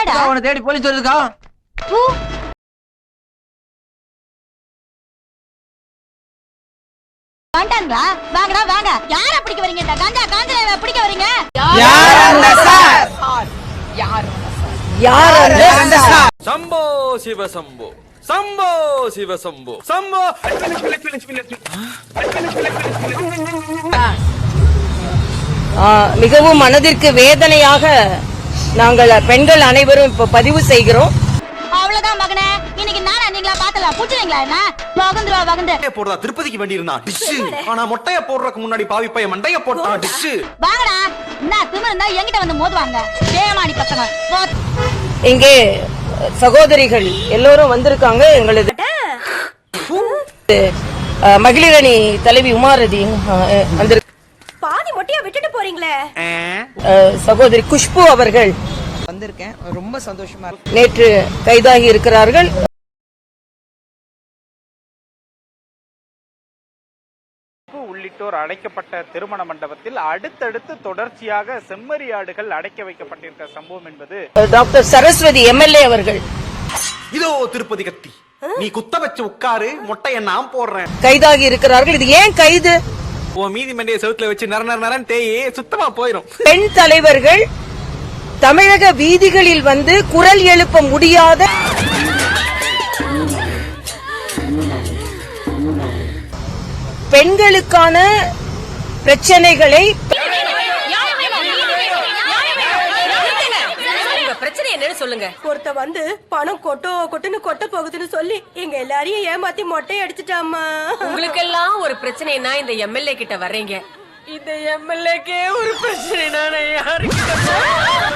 என்னடா? அவனை தேடி போலீஸ் வருதுக்கா பூ. வாங்கடா வாங்க. யார பிடிக்க வரீங்க இந்த கஞ்சா? காஞ்சா பிடிக்க வரீங்க? சம்போ சிவ சம்போ. சம்போ சிவ சம்போ. சம்போ. ஆ, மிகவும் மனதிற்கு வேதனையாக நாங்கள் பெண்கள் அனைவரும் இப்ப பதிவு செய்கிறோம். அவ்வளவுதான் மகனே. இன்னைக்கு நானா நீங்களா பாத்தலாம் புடிச்சிருங்களா என்ன? வகுந்துருவா வகுந்து. போடுறா திருப்பதிக்கு வேண்டி இருந்தா டிஷ் ஆனா மொட்டைய போடுறதுக்கு முன்னாடி பாவி பையன் மண்டைய போட்டான் டிஷ் வாங்கடா. என்ன திமிரு இருந்தா என்கிட்ட வந்து மோதுவாங்க. தேமாடி பசங்க. இங்கே சகோதரிகள் எல்லோரும் வந்திருக்காங்க. எங்களது மகளிரணி தலைவி உமாரதி ஆ, வந்திரு பாதி மொட்டையா விட்டுட்டு போறீங்களே. சகோதரி குஷ்பு அவர்கள் வந்திருக்கேன். ரொம்ப சந்தோஷமா இருக்கு. நேற்று கைதாகி இருக்கிறார்கள். உள்ளிட்டோர் அடைக்கப்பட்ட திருமண மண்டபத்தில் அடுத்தடுத்து தொடர்ச்சியாக செம்மறியாடுகள் அடைக்க வைக்கப்பட்டிருக்க சம்பவம் என்பது டாக்டர் சரஸ்வதி எம்எல்ஏ அவர்கள். இதோ திருப்பதி கத்தி நீ குத்த வச்சு உட்காரு மொட்டைய நான் போடுறேன். கைதாகி இருக்கிறார்கள். இது ஏன் கைது? உன் மீதி மண்டைய செவுத்துல வச்சு நர நர நரன் தேயே சுத்தமா போயிரும். பெண் தலைவர்கள் தமிழக வீதிகளில் வந்து குரல் எழுப்ப முடியாத பெண்களுக்கான பிரச்சனைகளை பிரச்சனை என்னன்னு சொல்லுங்க. ஒருத்த வந்து பணம் கொட்டோ கொட்டுன்னு கொட்ட போகுதுன்னு சொல்லி எங்க எல்லாரையும் ஏமாத்தி மொட்டை அடிச்சிட்டாமா உங்களுக்கெல்லாம் ஒரு பிரச்சனைனா இந்த எம்எல்ஏ கிட்ட வர்றீங்க. இந்த எம்எல்ஏக்கே ஒரு பிரச்சனைனா நான் யாருக்கிட்ட